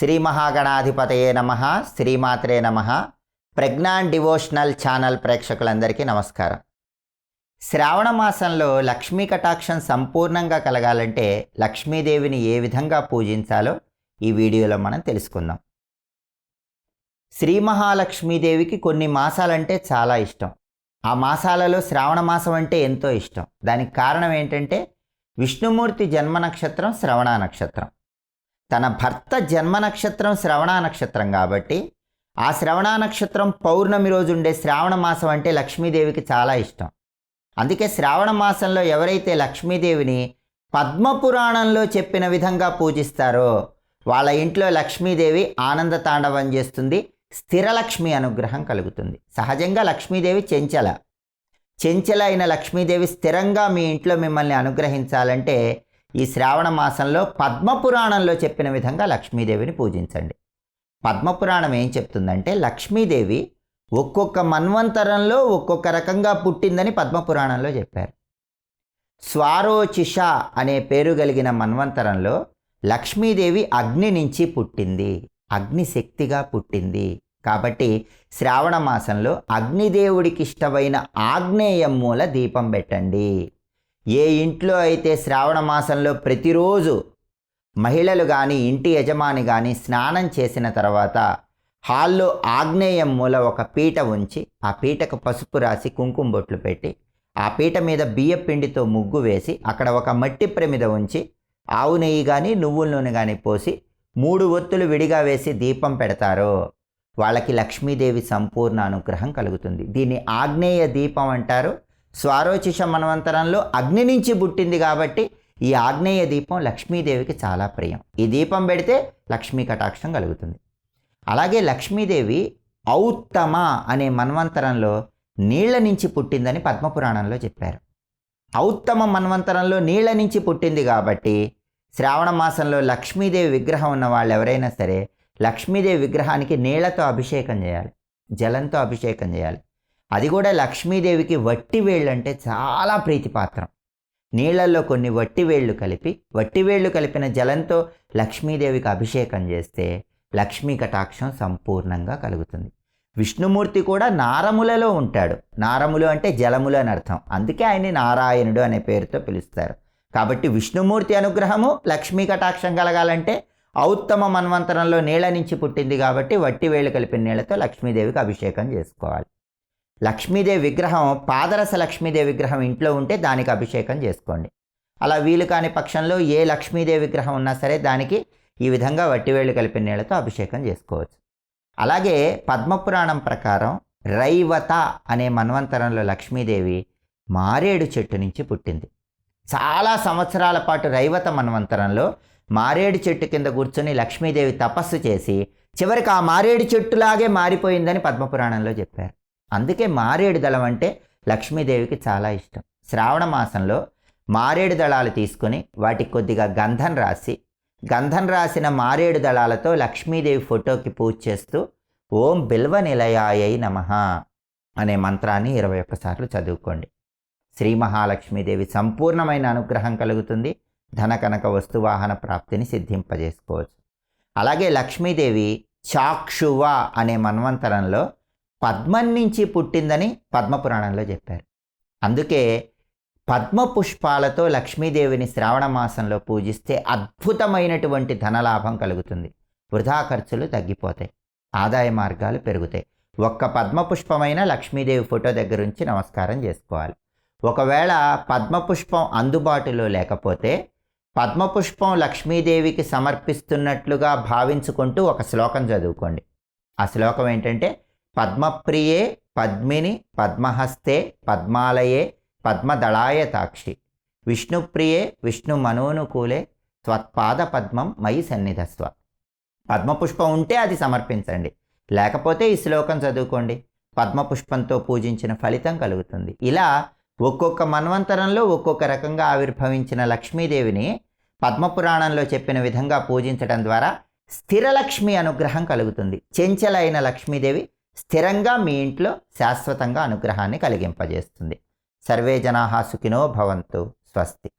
శ్రీ మహాగణాధిపతయే నమ శ్రీమాత్రే నమ. ప్రజ్ఞాన్ డివోషనల్ ఛానల్ ప్రేక్షకులందరికీ నమస్కారం. శ్రావణ మాసంలో లక్ష్మీ కటాక్షం సంపూర్ణంగా కలగాలంటే లక్ష్మీదేవిని ఏ విధంగా పూజించాలో ఈ వీడియోలో మనం తెలుసుకుందాం. శ్రీ మహాలక్ష్మీదేవికి కొన్ని మాసాలంటే చాలా ఇష్టం. ఆ మాసాలలో శ్రావణ మాసం అంటే ఎంతో ఇష్టం. దానికి కారణం ఏంటంటే విష్ణుమూర్తి జన్మ నక్షత్రం శ్రవణ నక్షత్రం. తన భర్త జన్మ నక్షత్రం శ్రవణ నక్షత్రం కాబట్టి ఆ శ్రవణ నక్షత్రం పౌర్ణమి రోజు ఉండే శ్రావణ మాసం అంటే లక్ష్మీదేవికి చాలా ఇష్టం. అందుకే శ్రావణ మాసంలో ఎవరైతే లక్ష్మీదేవిని పద్మపురాణంలో చెప్పిన విధంగా పూజిస్తారో వాళ్ళ ఇంట్లో లక్ష్మీదేవి ఆనంద తాండవం చేస్తుంది స్థిరలక్ష్మి అనుగ్రహం కలుగుతుంది. సహజంగా లక్ష్మీదేవి చెంచల. చెంచల అయిన లక్ష్మీదేవి స్థిరంగా మీ ఇంట్లో మిమ్మల్ని అనుగ్రహించాలంటే ఈ శ్రావణ మాసంలో పద్మపురాణంలో చెప్పిన విధంగా లక్ష్మీదేవిని పూజించండి. పద్మపురాణం ఏం చెప్తుందంటే లక్ష్మీదేవి ఒక్కొక్క మన్వంతరంలో ఒక్కొక్క రకంగా పుట్టిందని పద్మపురాణంలో చెప్పారు. స్వారోచిష అనే పేరు కలిగిన మన్వంతరంలో లక్ష్మీదేవి అగ్ని నుంచి పుట్టింది. అగ్ని శక్తిగా పుట్టింది. కాబట్టి శ్రావణ మాసంలో అగ్నిదేవుడికి ఇష్టమైన ఆగ్నేయం మూల దీపం పెట్టండి. ఏ ఇంట్లో అయితే శ్రావణ మాసంలో ప్రతిరోజు మహిళలు కానీ ఇంటి యజమాని కానీ స్నానం చేసిన తర్వాత హాల్లో ఆగ్నేయం మూల ఒక పీట ఉంచి ఆ పీటకు పసుపు రాసి కుంకుమ బొట్లు పెట్టి ఆ పీట మీద బియ్యపిండితో ముగ్గు వేసి అక్కడ ఒక మట్టి ప్రమిద ఉంచి ఆవు నెయ్యి కానీ నువ్వుల నూనె కానీ పోసి మూడు ఒత్తులు విడిగా వేసి దీపం పెడతారో వాళ్ళకి లక్ష్మీదేవి సంపూర్ణ అనుగ్రహం కలుగుతుంది. దీన్ని ఆగ్నేయ దీపం అంటారు. స్వారోచిష మన్వంతరంలో అగ్ని నుంచి పుట్టింది కాబట్టి ఈ ఆగ్నేయ దీపం లక్ష్మీదేవికి చాలా ప్రియం. ఈ దీపం పెడితే లక్ష్మీ కటాక్షం కలుగుతుంది. అలాగే లక్ష్మీదేవి ఔత్తమ అనే మన్వంతరంలో నీళ్ళ నుంచి పుట్టిందని పద్మపురాణంలో చెప్పారు. ఔత్తమ మన్వంతరంలో నీళ్ళ నుంచి పుట్టింది కాబట్టి శ్రావణ మాసంలో లక్ష్మీదేవి విగ్రహం ఉన్న వాళ్ళు ఎవరైనా సరే లక్ష్మీదేవి విగ్రహానికి నీళ్ళతో అభిషేకం చేయాలి. జలంతో అభిషేకం చేయాలి. అది కూడా లక్ష్మీదేవికి వట్టి వేళ్ళు అంటే చాలా ప్రీతిపాత్రం. నీళ్ళలో కొన్ని వట్టి వేళ్ళు కలిపి వట్టి వేళ్ళు కలిపిన జలంతో లక్ష్మీదేవికి అభిషేకం చేస్తే లక్ష్మీ కటాక్షం సంపూర్ణంగా కలుగుతుంది. విష్ణుమూర్తి కూడా నారములలో ఉంటాడు. నారములు అంటే జలములు అని అర్థం. అందుకే ఆయన్ని నారాయణుడు అనే పేరుతో పిలుస్తారు. కాబట్టి విష్ణుమూర్తి అనుగ్రహము లక్ష్మీ కటాక్షం కలగాలంటే ఔత్తమ మన్వంతరంలో నీళ్ళ నుంచి పుట్టింది కాబట్టి వట్టి వేళ్ళు కలిపిన నీళ్ళతో లక్ష్మీదేవికి అభిషేకం చేసుకోవాలి. లక్ష్మీదేవి విగ్రహం పాదరస లక్ష్మీదేవి విగ్రహం ఇంట్లో ఉంటే దానికి అభిషేకం చేసుకోండి. అలా వీలు కాని పక్షంలో ఏ లక్ష్మీదేవి విగ్రహం ఉన్నా సరే దానికి ఈ విధంగా వట్టివేళ్ళు కలిపిన నీళ్ళతో అభిషేకం చేసుకోవచ్చు. అలాగే పద్మపురాణం ప్రకారం రైవత అనే మన్వంతరంలో లక్ష్మీదేవి మారేడు చెట్టు నుంచి పుట్టింది. చాలా సంవత్సరాల పాటు రైవత మన్వంతరంలో మారేడు చెట్టు కింద కూర్చొని లక్ష్మీదేవి తపస్సు చేసి చివరికి ఆ మారేడు చెట్టులాగే మారిపోయిందని పద్మపురాణంలో చెప్పారు. అందుకే మారేడు దళం అంటే లక్ష్మీదేవికి చాలా ఇష్టం. శ్రావణ మాసంలో మారేడు దళాలు తీసుకొని వాటికి కొద్దిగా గంధం రాసి గంధం రాసిన మారేడు దళాలతో లక్ష్మీదేవి ఫోటోకి పూజ చేస్తూ ఓం బిల్వ నిలయాయై నమ అనే మంత్రాన్ని ఇరవై ఒక్కసార్లు చదువుకోండి. శ్రీ మహాలక్ష్మీదేవి సంపూర్ణమైన అనుగ్రహం కలుగుతుంది. ధన కనక వస్తువాహన ప్రాప్తిని సిద్ధింపజేసుకోవచ్చు. అలాగే లక్ష్మీదేవి చాక్షువ అనే మన్వంతరంలో పద్మం నుంచి పుట్టిందని పద్మపురాణంలో చెప్పారు. అందుకే పద్మ పుష్పాలతో లక్ష్మీదేవిని శ్రావణ మాసంలో పూజిస్తే అద్భుతమైనటువంటి ధనలాభం కలుగుతుంది. వృధా ఖర్చులు తగ్గిపోతాయి. ఆదాయ మార్గాలు పెరుగుతాయి. ఒక్క పద్మపుష్పమైన లక్ష్మీదేవి ఫోటో దగ్గర ఉంచి నమస్కారం చేసుకోవాలి. ఒకవేళ పద్మపుష్పం అందుబాటులో లేకపోతే పద్మపుష్పం లక్ష్మీదేవికి సమర్పిస్తున్నట్లుగా భావించుకుంటూ ఒక శ్లోకం చదువుకోండి. ఆ శ్లోకం ఏంటంటే పద్మప్రియే పద్మిని పద్మహస్తే పద్మాలయే పద్మదళాయ తాక్షి. విష్ణుప్రియే విష్ణు మనోనుకూలే త్వత్పాద పద్మం మయి సన్నిధస్వ. పద్మపుష్పం ఉంటే అది సమర్పించండి. లేకపోతే ఈ శ్లోకం చదువుకోండి. పద్మపుష్పంతో పూజించిన ఫలితం కలుగుతుంది. ఇలా ఒక్కొక్క మన్వంతరంలో ఒక్కొక్క రకంగా ఆవిర్భవించిన లక్ష్మీదేవిని పద్మపురాణంలో చెప్పిన విధంగా పూజించడం ద్వారా స్థిరలక్ష్మి అనుగ్రహం కలుగుతుంది. చెంచలైన లక్ష్మీదేవి స్థిరంగా మీ ఇంట్లో శాశ్వతంగా అనుగ్రహాన్ని కలిగింపజేస్తుంది. సర్వే జనా సుఖినో భవంతు. స్వస్తి.